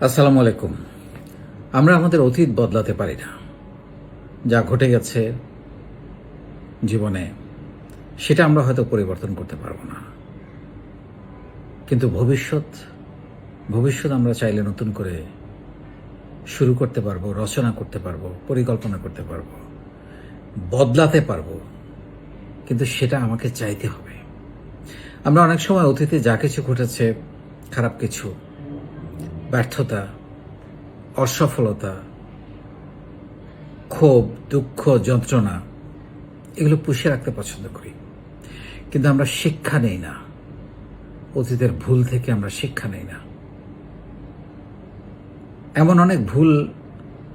আসসালামু আলাইকুম। আমরা আমাদের অতীত বদলাতে পারি না। যা ঘটে গেছে জীবনে, সেটা আমরা হয়তো পরিবর্তন করতে পারব না। কিন্তু ভবিষ্যৎ ভবিষ্যৎ আমরা চাইলে নতুন করে শুরু করতে পারব, রচনা করতে পারব, পরিকল্পনা করতে পারব, বদলাতে পারব। কিন্তু সেটা আমাকে চাইতে হবে। আমরা অনেক সময় অতীতে যা কিছু ঘটেছে, খারাপ কিছু ব্যর্থতা, অসফলতা, ক্ষোভ, দুঃখ, যন্ত্রণা, এগুলো পুষে রাখতে পছন্দ করি। কিন্তু আমরা শিক্ষা নেই না। অতীতের ভুল থেকে আমরা শিক্ষা নেই না। এমন অনেক ভুল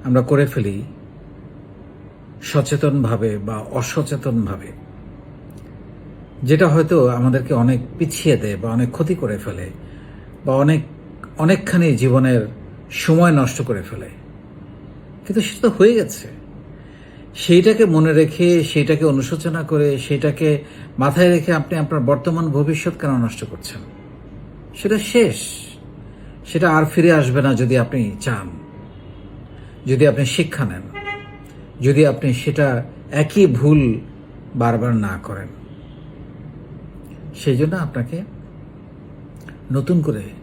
আমরা করে ফেলি, সচেতনভাবে বা অসচেতনভাবে, যেটা হয়তো আমাদেরকে অনেক পিছিয়ে দেয় বা অনেক ক্ষতি করে ফেলে বা অনেক অনেকখানি জীবনের সময় নষ্ট করে ফেলে। কিন্তু সেটা তো হয়ে গেছে। সেইটাকে মনে রেখে, সেইটাকে অনুশোচনা করে সেটাকে মাথায় রেখে আপনি আপনার বর্তমান ভবিষ্যৎ কেন নষ্ট করছেন? সেটা শেষ। সেটা আর ফিরে আসবে না যদি আপনি চান। যদি আপনি শিক্ষা নেন। যদি আপনি সেটা একই ভুল বারবার না করেন। সেই জন্য আপনাকে নতুন করে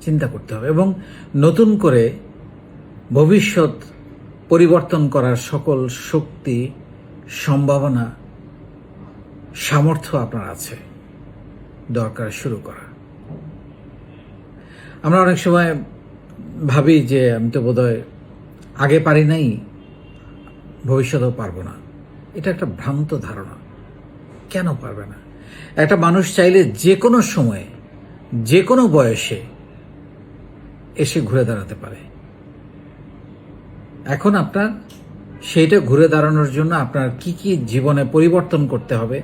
চিন্তা করতে হবে এবং নতুন করে ভবিষ্যৎ পরিবর্তন করার সকল শক্তি, সম্ভাবনা, সামর্থ্য আপনার আছে। দরকার শুরু করা। আমরা অনেক সময় ভাবি যে আমি তো বোধহয় আগে পারি নাই, ভবিষ্যতেও পারব না। এটা একটা ভ্রান্ত ধারণা। কেন পারবে না? একটা মানুষ চাইলে যে কোনো সময়ে, যে কোনো বয়সে এসে ঘুরে দাঁড়াতে পারে। এখন আপনার সেইটা ঘুরে দাঁড়ানোর জন্য আপনার কি কি জীবনে পরিবর্তন করতে হবে,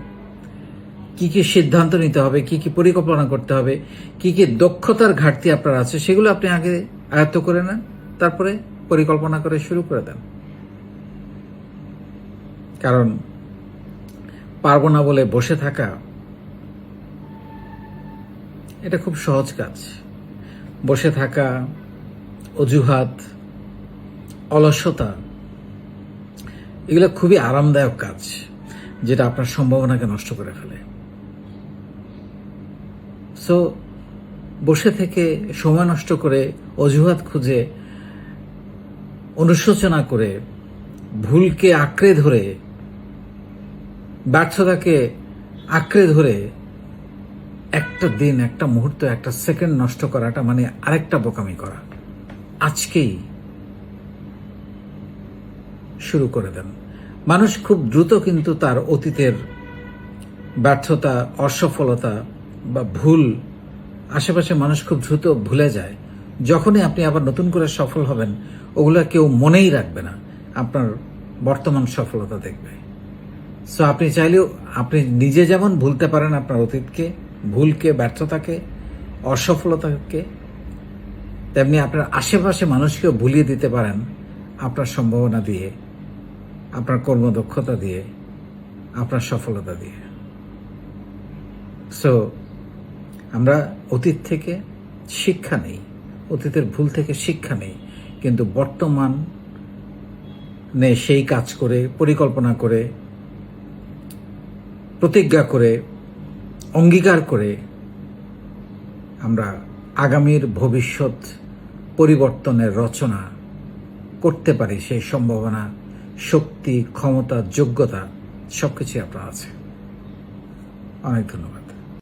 কি কি সিদ্ধান্ত নিতে হবে, কি কি পরিকল্পনা করতে হবে, কি কি দক্ষতার ঘাটতি আপনার আছে, সেগুলো আপনি আগে আয়ত্ত করে নেন, তারপরে পরিকল্পনা করে শুরু করে দেন। কারণ পারব না বলে বসে থাকা, এটা খুব সহজ কাজ। বসে থাকা, অজুহাত, অলসতা, এগুলো খুবই আরামদায়ক কাজ, যেটা আপনার সম্ভাবনাকে নষ্ট করে ফেলে। সো বসে থেকে সময় নষ্ট করে, অজুহাত খুঁজে, অনুশোচনা করে, ভুলকে আঁকড়ে ধরে, ব্যর্থতাকে আঁকড়ে ধরে একটা দিন, একটা মুহূর্ত, একটা সেকেন্ড নষ্ট করাটা মানে আরেকটা বোকামি করা। আজকেই শুরু করে দেন। মানুষ খুব দ্রুত কিন্তু তার অতীতের ব্যর্থতা, অসফলতা বা ভুল আশেপাশে মানুষ খুব দ্রুত ভুলে যায়। যখনই আপনি আবার নতুন করে সফল হবেন, ওগুলো কেউ মনেই রাখবে না। আপনার বর্তমান সফলতা দেখবে। সো আপনি চাইলেও, আপনি নিজে যেমন ভুলতে পারেন আপনার অতীতকে ভুলকে, ব্যর্থতাকে, অসফলতাকে, তেমনি আপনার আশেপাশে মানুষকেও ভুলিয়ে দিতে পারেন আপনার সম্ভাবনা দিয়ে, আপনার কর্মদক্ষতা দিয়ে, আপনার সফলতা দিয়ে। সো আমরা অতীত থেকে শিক্ষা নেই, অতীতের ভুল থেকে শিক্ষা নেই, কিন্তু বর্তমান নে সেই কাজ করে, পরিকল্পনা করে, প্রতিজ্ঞা করে অঙ্গীকার করে আমরা আগামীর ভবিষ্যৎ পরিবর্তনের রচনা করতে পারি সেই সম্ভাবনা, শক্তি, ক্ষমতা, যোগ্যতা সব কিছুই আপনার আছে। অনেক ধন্যবাদ।